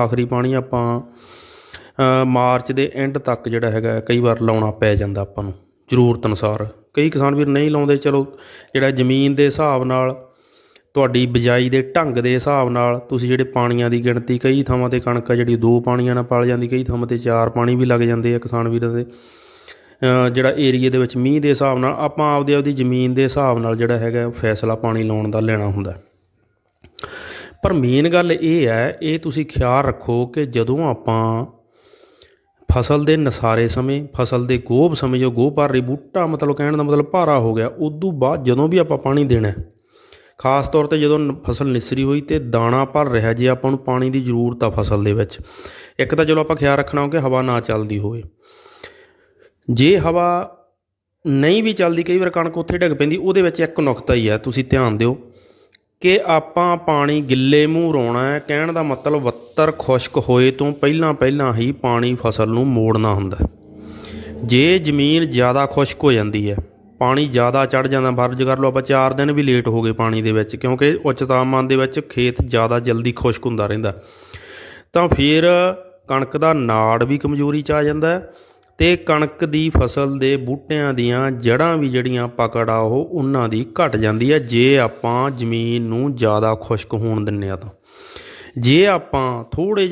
ਆਖਰੀ ਪਾਣੀ ਆਪਾਂ ਮਾਰਚ ਦੇ ਐਂਡ ਤੱਕ ਜਿਹੜਾ ਹੈਗਾ, ਕਈ ਵਾਰ ਲਾਉਣਾ ਪੈ ਜਾਂਦਾ ਆਪਾਂ ਨੂੰ, ਜ਼ਰੂਰਤ ਅਨੁਸਾਰ। ਕਈ ਕਿਸਾਨ ਵੀਰ ਨਹੀਂ ਲਾਉਂਦੇ, ਚਲੋ ਜਿਹੜਾ ਜ਼ਮੀਨ ਦੇ ਹਿਸਾਬ ਨਾਲ, ਤੁਹਾਡੀ ਬਿਜਾਈ ਦੇ ਢੰਗ ਦੇ ਹਿਸਾਬ ਨਾਲ, ਤੁਸੀਂ ਜਿਹੜੇ ਪਾਣੀਆਂ ਦੀ ਗਿਣਤੀ, ਕਈ ਥਾਵਾਂ ਤੇ ਕਣਕ ਆ ਜਿਹੜੀ ਦੋ ਪਾਣੀਆਂ ਨਾਲ ਪਲ ਜਾਂਦੀ, ਕਈ ਥਾਵਾਂ ਤੇ ਚਾਰ ਪਾਣੀ ਵੀ ਲੱਗ ਜਾਂਦੇ ਆ ਕਿਸਾਨ ਵੀਰਾਂ ਦੇ। ਜਿਹੜਾ ਏਰੀਏ ਦੇ ਵਿੱਚ ਮੀਂਹ ਦੇ ਹਿਸਾਬ ਨਾਲ, ਆਪਾਂ ਆਪਦੇ ਆਪਦੀ ਜ਼ਮੀਨ ਦੇ ਹਿਸਾਬ ਨਾਲ ਜਿਹੜਾ ਹੈਗਾ, ਫੈਸਲਾ ਪਾਣੀ ਲਾਉਣ ਦਾ ਲੈਣਾ ਹੁੰਦਾ। ਪਰ ਮੇਨ ਗੱਲ ਇਹ ਹੈ, ਇਹ ਤੁਸੀਂ ਖਿਆਲ ਰੱਖੋ ਕਿ ਜਦੋਂ ਆਪਾਂ ਫਸਲ ਦੇ ਨਸਾਰੇ ਸਮੇਂ, ਫਸਲ ਦੇ ਗੋਭ ਸਮੇਂ, ਜੋ ਗੋਭ ਭਰ ਰਹੀ, ਬੂਟਾ ਮਤਲਬ ਕਹਿਣ ਦਾ ਮਤਲਬ ਭਾਰਾ ਹੋ ਗਿਆ, ਉਦੋਂ ਬਾਅਦ ਜਦੋਂ ਵੀ ਆਪਾਂ ਪਾਣੀ ਦੇਣਾ ਖਾਸ ਤੌਰ ਤੇ ਜਦੋਂ ਨ- ਫਸਲ ਨਿਸਰੀ ਹੋਈ ਤੇ ਦਾਣਾ ਭਰ ਰਿਹਾ, ਜੇ ਆਪਾਂ ਨੂੰ ਪਾਣੀ ਦੀ ਜ਼ਰੂਰਤ ਆ ਫਸਲ ਦੇ ਵਿੱਚ, ਇੱਕ ਤਾਂ ਚਲੋ ਆਪਾਂ ਖਿਆਲ ਰੱਖਣਾ ਕਿ ਹਵਾ ਨਾ ਚੱਲਦੀ ਹੋਵੇ। ਜੇ ਹਵਾ ਨਹੀਂ ਵੀ ਚੱਲਦੀ, ਕਈ ਵਾਰ ਕਣਕ ਉੱਥੇ ਡਿੱਗ ਪੈਂਦੀ, ਉਹਦੇ ਵਿੱਚ ਇੱਕ ਨੁਕਤਾ ਹੀ ਹੈ, ਤੁਸੀਂ ਧਿਆਨ ਦਿਓ ਕਿ ਆਪਾਂ ਪਾਣੀ ਗਿੱਲੇ ਮੂੰਹ ਰੋਣਾ ਹੈ, ਕਹਿਣ ਦਾ ਮਤਲਬ ਵੱਤਰ ਖੁਸ਼ਕ ਹੋਏ ਤੋਂ ਪਹਿਲਾਂ ਪਹਿਲਾਂ ਹੀ ਪਾਣੀ ਫਸਲ ਨੂੰ ਮੋੜਨਾ ਹੁੰਦਾ ਜੇ ਜ਼ਮੀਨ ਜ਼ਿਆਦਾ ਖੁਸ਼ਕ ਹੋ ਜਾਂਦੀ ਹੈ, ਪਾਣੀ ਜ਼ਿਆਦਾ ਚੜ ਜਾਂਦਾ ਫਰਜ਼ ਕਰ ਲਓ, ਆਪਾਂ 4 ਦਿਨ ਵੀ ਲੇਟ ਹੋ ਗਏ ਪਾਣੀ ਦੇ ਵਿੱਚ, ਕਿਉਂਕਿ ਉੱਚ ਤਾਪਮਾਨ ਦੇ ਵਿੱਚ ਖੇਤ ਜ਼ਿਆਦਾ ਜਲਦੀ ਖੁਸ਼ਕ ਹੁੰਦਾ ਰਹਿੰਦਾ ਤਾਂ ਫਿਰ ਕਣਕ ਦਾ ਨਾੜ ਵੀ ਕਮਜ਼ੋਰੀ ਚ ਆ ਜਾਂਦਾ ਅਤੇ ਕਣਕ ਦੀ ਫਸਲ ਦੇ ਬੂਟਿਆਂ ਦੀਆਂ ਜੜ੍ਹਾਂ ਵੀ ਜਿਹੜੀਆਂ ਪਕੜ ਆ, ਉਹ ਉਹਨਾਂ ਦੀ ਘੱਟ ਜਾਂਦੀ ਹੈ ਜੇ ਆਪਾਂ ਜ਼ਮੀਨ ਨੂੰ ਜ਼ਿਆਦਾ ਖੁਸ਼ਕ ਹੋਣ ਦਿੰਦੇ ਹਾਂ ਤਾਂ। ਜੇ ਆਪਾਂ ਥੋੜੇ